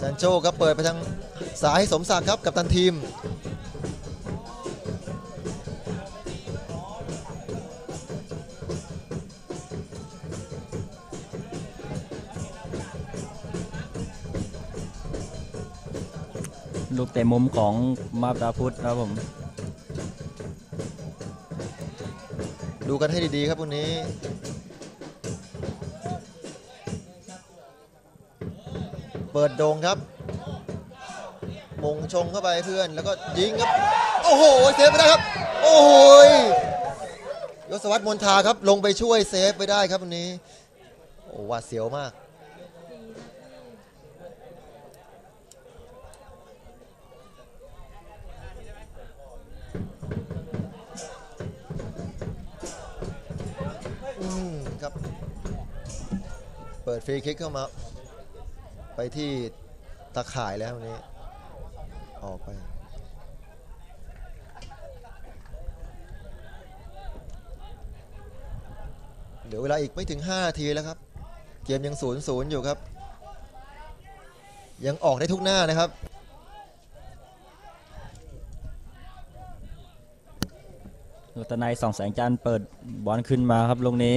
แซนโชครับเปิดไปทางสายสมศักดิ์ครับกับตันทีม ลูกเตะมุมของมาตาพุทธครับผม ดูกันให้ดีๆครับพวกนี้ ปิดโด่งครับ มงชงเข้าไปเพื่อนแล้วก็ยิงครับ โอ้โหเซฟไปได้ครับ โอ้โหยศวัตรมนทาครับลงไปช่วยเซฟไปได้ครับวันนี้โอ้หวาเสียวมากอืมครับ เปิดฟรีคิกเข้ามา ไปที่ตะข่ายแล้ววันนี้ ออกไปเหลือเวลาอีกไม่ถึง 5 นาทีแล้วครับ เกมยัง0ูนย์อยู่ครับ ยังออกได้ทุกหน้านะครับ รัตนัยสองแสงจันทร์เปิดบอลขึ้นมาครับลูกนี้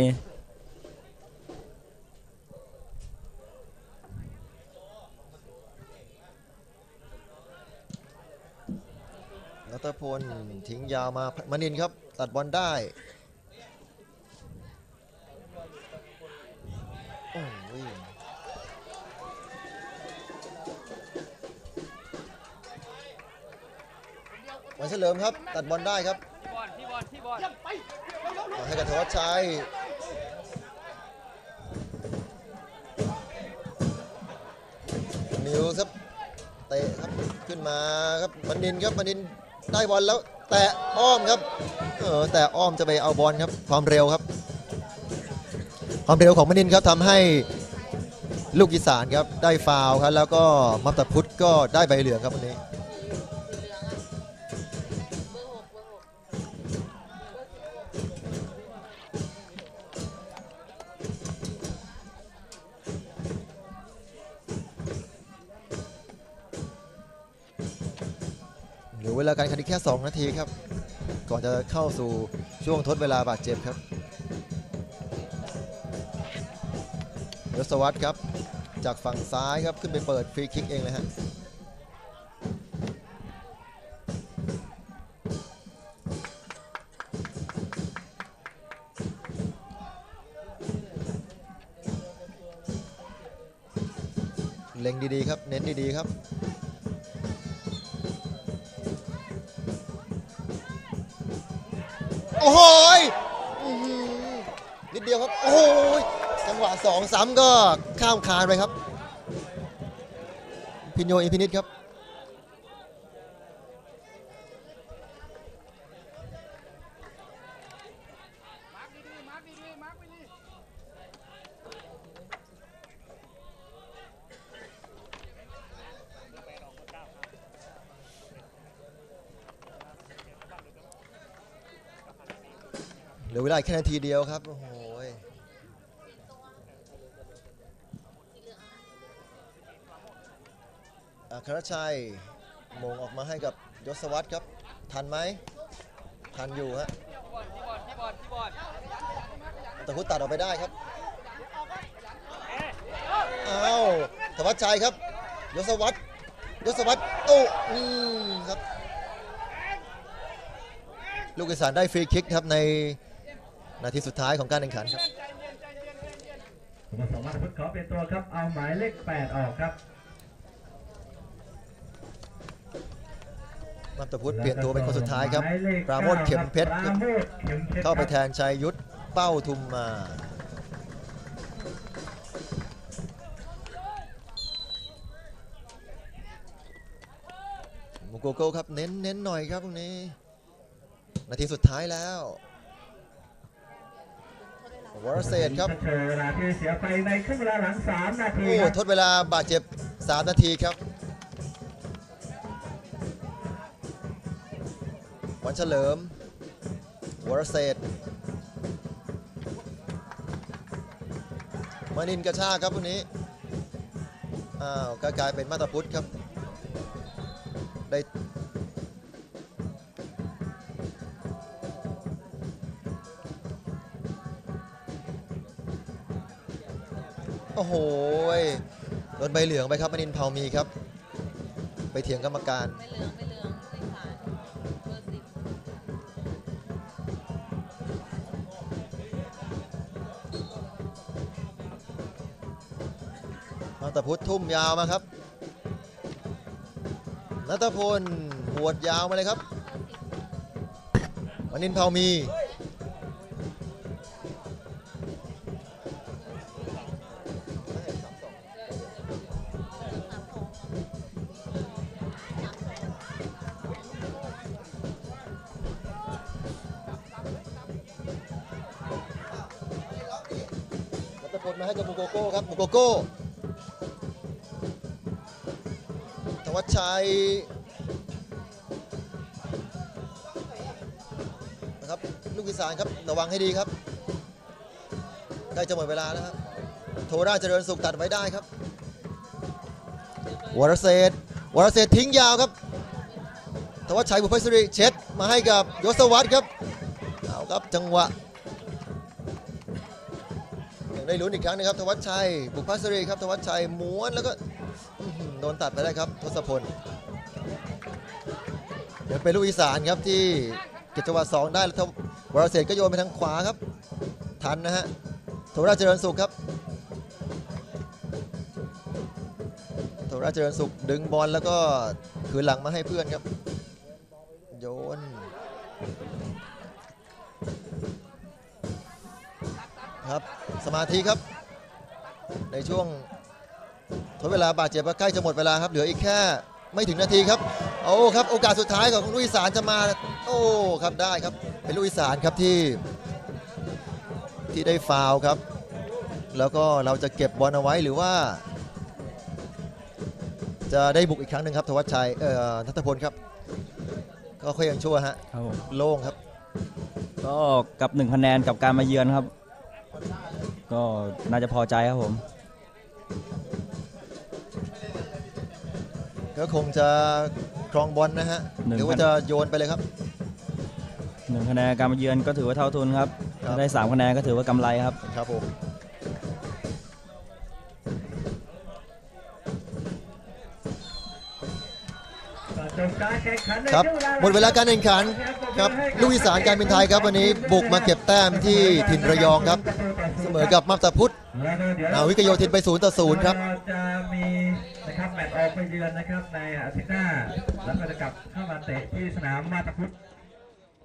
ตพลทิ้งยาวมามานินครับ ตัดบอลได้โอ้ยวันเฉลิมครับ ตัดบอลได้ครับบอลพี่บอลพี่บอลให้กับธวัชชัยนิวครับเตะครับขึ้นมาครับมานินครับมานิน ได้บอลแล้วแต่อ้อมครับเออแต่อ้อมจะไปเอาบอลครับความเร็วครับ ความเร็วของมนินครับทำให้ลูกอีสานครับได้ฟาวครับแล้วก็มัตตพุทธก็ได้ใบเหลืองครับวันนี้ วลาการแข่งขันอีกแค่ 2 นาทีครับ ก่อนจะเข้าสู่ช่วงทดเวลาบาดเจ็บครับยศวัตรครับ จากฝั่งซ้ายครับขึ้นไปเปิดฟรีคิกเองเลยฮะเล็งดีๆครับ เน้นดีๆครับ โอ้โหยอื้อหือนิดเดียวครับ โอ้โหยจังหวะสองสามก็ข้ามคานไปครับ พินโยอินพินิตครับ มาร์คดีๆมาร์คดีๆมาร์คไปดิ เหลือเวลาแค่นาทีเดียวครับ โอ้โหอัครชัยมงออกมาให้กับยศวัตรครับ ทันไหม ทันอยู่ฮะแต่พุทธตัดออกไปได้ครับ อ้าวธวัชชัยครับ ยศวัตรยศวัตรโอ้อืมครับ ลูกอีสานได้ฟรีคิกครับใน นาทีสุดท้ายของการแข่งขันครับสโมสรมาตรพุทธขอเปลี่ยนตัวครับเอาหมายเลข8ออกครับมัตตพุทธเปลี่ยนตัวเป็นคนสุดท้ายครับหมเลขปราโมทเข็มเพชรปครัราบโมทเข็มเพชรเข้าไปครับแทนชัยยุทธเป้าทุมมามูโกโก้ครับเน้นเน้นหน่อยครับตรงนี้ นาทีสุดท้ายแล้ว วรเศษครับชดเชยเวลาที่เสียไปในครึ่งเวลาหลัง3นาทีโอ้ครับทดเวลาบาดเจ็บ3นาทีครับวันเฉลิมวรเศษมานินกระชากครับวันนี้อ้าวก็กลายเป็นมาตาพุทธครับ ได้ อ้โหโดนใบเหลืองไปครับมนินเผามีครับ ไปเถียงกรรมการ ไม่เหลืองไม่เหลืองไม่ผ่านเบอร์สิบนัตพุทธทุ่มยาวมาครับ นัตพลหวดยาวมาเลยครับมนินเผามี มาให้กับมูโกโก้ครับมูโกโก้ธวัชชัยนะครับลูกอีสานครับระวังให้ดีครับใกล้จะหมดเวลาแล้วครับโทราเจริญสุขตัดไว้ได้ครับวรเศษวรเศษทิ้งยาวครับธวัชชัยบุพเพศริเช็ดมาให้กับยศวัตรครับเอาครับจังหวะ ได้ลุ้นอีกครั้งหนึงครับธวัชชัย บุพพสรีครับธวัชชัยม้วนแล้วก็โดนตัดไปได้ครับทศพลเดี๋ยวเป็นลูกอีสานครับที่เก็บจังหวะสองได้แล้วทวรเศษก็โยนไปทางขวาครับ ทันนะฮะโทราชเจริญสุขครับโทราชเจริญสุขดึงบอลแล้วก็คืนหลังมาให้เพื่อนครับ โยน ครับ สมาธิครับ ในช่วงทดเวลาบาดเจ็บก็ใกล้จะหมดเวลาครับเหลืออีกแค่ไม่ถึงนาทีครับโอ้ครับโอกาสสุดท้ายของลุยสารจะมา โอ้ครับได้ครับ เป็นลุยสารครับที่ ที่ได้ฟาวล์ครับ แล้วก็เราจะเก็บบอลเอาไว้หรือว่า จะได้บุกอีกครั้งหนึ่งครับธวัชชัยเอ่อนัทพลครับ ก็ค่อยยังชั่วฮะครับผมโล่งครับ ก็กับหนึ่งคะแนนกับการมาเยือนครับ ก็น่าจะพอใจครับผม ก็คงจะครองบอลนะฮะหนึ่ง หรือว่าจะโยนไปเลยครับ หนึ่งคะแนนการมาเยือนก็ถือว่าเท่าทุนครับครับ ถ้าได้สามคะแนนก็ถือว่ากำไรครับ ครับผม ครับหมดเวลาการแข่งขันครับลูกอีสานการบินไทยครับวันนี้บุกมาเก็บแต้มที่ถิ่นระยองครับ เสมอกับมัตตาพุทธนาวิกโยธินไป0ต่อ0ครับจะมีนะครับแมตช์ออกไปเยือนนะครับในอาทิตย์หน้าแล้วก็จะกลับเข้ามาเตะที่สนามมาตาพุทธ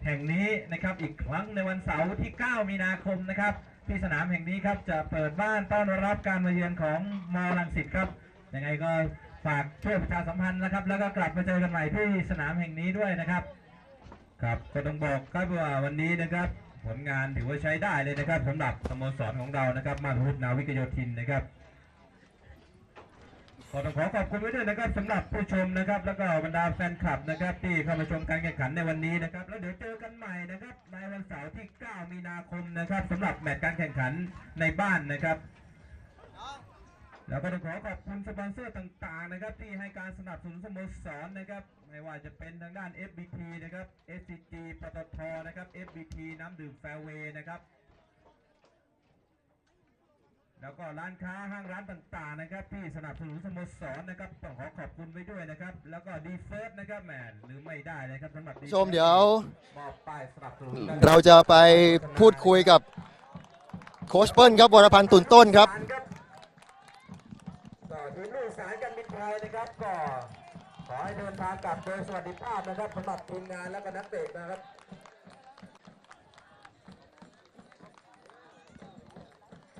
แห่งนี้นะครับอีกครั้งในวันเสาร์ที่ 9 มีนาคมนะครับที่สนามแห่งนี้ครับจะเปิดบ้านต้อนรับการมาเยือนของมอลังสิตครับยังไงก็ ฝากช่วยประชาสัมพันธ์นะครับ แล้วก็กลับมาเจอกันใหม่ที่สนามแห่งนี้ด้วยนะครับ ครับก็ต้องบอกครับว่าวันนี้นะครับ ผลงานถือว่าใช้ได้เลยนะครับสำหรับสโมสรของเรานะครับมาทุตนาวิกโยธินนะครับก็ต้องขอขอบคุณไว้ด้วยนะครับสำหรับผู้ชมนะครับ แล้วก็บรรดาแฟนคลับนะครับ ที่เข้ามาชมการแข่งขันในวันนี้นะครับ แล้วเดี๋ยวเจอกันใหม่นะครับ ในวันเสาร์ที่ 9 มีนาคมนะครับสำหรับแมตช์การแข่งขันในบ้านนะครับ แล้วก็ต้องขอขอบคุณสปอนเซอร์ต่างๆนะครับที่ให้การสนับสนุนสโมสรนะครับไม่ว่าจะเป็นทางด้าน FBT นะครับ SCG ปตทนะครับ FBT น้ำดื่มแฟร์เวย์นะครับแล้วก็ร้านค้าห้างร้านต่างๆนะครับที่สนับสนุนสโมสรนะครับต้องขอขอบคุณไว้ด้วยนะครับ แล้วก็ดีเฟิร์สนะครับแหมหรือไม่ได้นะครับสำหรับ D ชมเดี๋ยว มอบป้ายสนับสนุนเราจะไปพูดคุยกับโค้ชเปิ้ลครับวรพันธ์ตุนต้นครับก็ ทีมลูกสายการบินไทยนะครับก็ขอให้เดินทางกลับโดยสวัสดิภาพนะครับสำหรับทีมงานและก็นักเตะนะครับ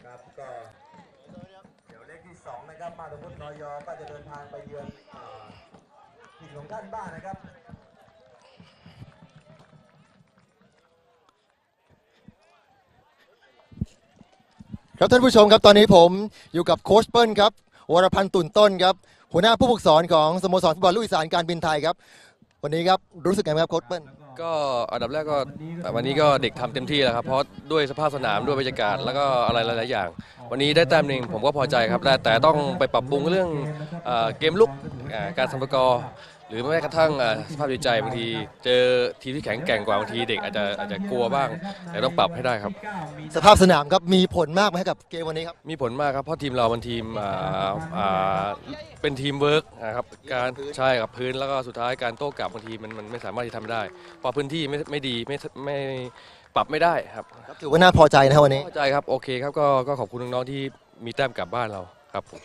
ครับก็เดี๋ยวเลขที่สองนะครับมาตพุทธนอยก็จะเดินทางไปเยือนอ่าถิ่นของท่านบ้านนะครับครับท่านผู้ชมครับตอนนี้ผมอยู่กับโค้ชเปิ้ลครับ วรพันธ์ตุ่นต้นครับหัวหน้าผู้ฝึกสอนของสโมสรฟุตบอลลูกอีสานการบินไทยครับ วันนี้ครับรู้สึกไงครับโค้ชเปิ้ลก็อันดับแรกก็วันนี้ก็เด็กทำเต็มที่แล้วครับเพราะด้วยสภาพสนามด้วยบรรยากาศแล้วก็อะไรหลายๆอย่าง วันนี้ได้แต้มหนึ่งผมก็พอใจครับแต่แต่ต้องไปปรับปรุงเรื่องเกมลุกการทำประกอร์ หรือแม้กระทั่งอ่าสภาพจิตใจบางที เจอทีมที่แข็งแกร่งกว่าบางทีเด็กอาจจะอาจจะกลัวบ้าง แต่ต้องปรับให้ได้ครับ สภาพสนามครับมีผลมากไหมกับเกมวันนี้ครับ มีผลมากครับเพราะทีมเรามันทีมอ่าอ่าเป็นทีมเวิร์กนะครับการใช่กับพื้นแล้วก็สุดท้ายการโต้กลับบางทีมันมันไม่สามารถที่ทำได้ เพราะพื้นที่ไม่ไม่ดีไม่ไม่ปรับไม่ได้ครับถือว่าน่าพอใจนะครับวันนี้ เข้าใจครับโอเคครับก็ก็ขอบคุณน้องๆที่มีแต้มกลับบ้านเราครับผม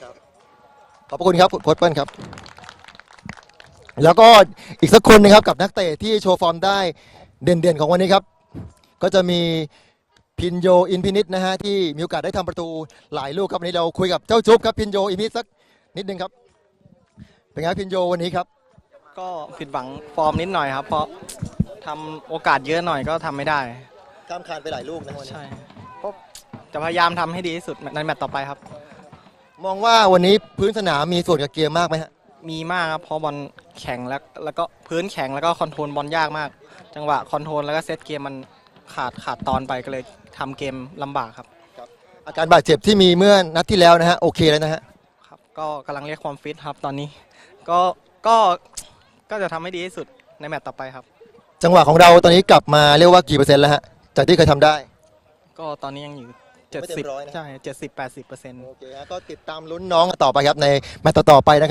ขอบพระคุณครับโค้ชเปิ้ลครับ แล้วก็อีกสักคนหนึงครับกับนักเตะที่โชว์ฟอร์มได้เด่นๆของวันนี้ครับ ก็จะมีพินโยอินพินิษนะฮะที่มีโอกาสได้ทำประตูหลายลูกครับวันนี้เราคุยกับเจ้าจุ๊บครับพินโยอินพินิษสักนิดนึงครับ เป็นไงครับพินโยวันนี้ครับ ก็ผิดหวังฟอร์มนิดหน่อยครับ เพราะทำโอกาสเยอะหน่อยก็ทำไม่ได้ข้ามคานไปหลายลูกนะวันนี้ใช่ก็จะพยายามทำให้ดีที่สุดในแมตตช์ต่อไปครับ มองว่าวันนี้พื้นสนามมีส่วนกับเกมมากไหมฮะ มีมากครับเพราะบอลแข็งแล้วแล้วก็พื้นแข็งแล้วก็คอนโทรลบอลยากมาก จังหวะคอนโทรลแล้วก็เซตเกมมันขาดขาดตอนไปก็เลยทำเกมลำบากครับอาการบาดเจ็บที่มีเมื่อนัดที่แล้วนะฮะโอเคแล้วนะฮะครับ ก็กำลังเรียกความฟิตครับตอนนี้ ก็ก็ก็จะทำให้ดีที่สุดในแมตตช์ต่อไปครับ จังหวะของเราตอนนี้กลับมาเรียกว่ากี่เปอร์เซ็นต์แล้วฮะจากที่เคยทำได้ ก็ตอนนี้ยังอยู่ไม่เต็มร้อยนะ70ใช่70 80เปอร์เซ็นต์ โอเคฮะก็ติดตามลุ้นน้องต่อไปครับในแมตต์ต่อๆไปนะครับ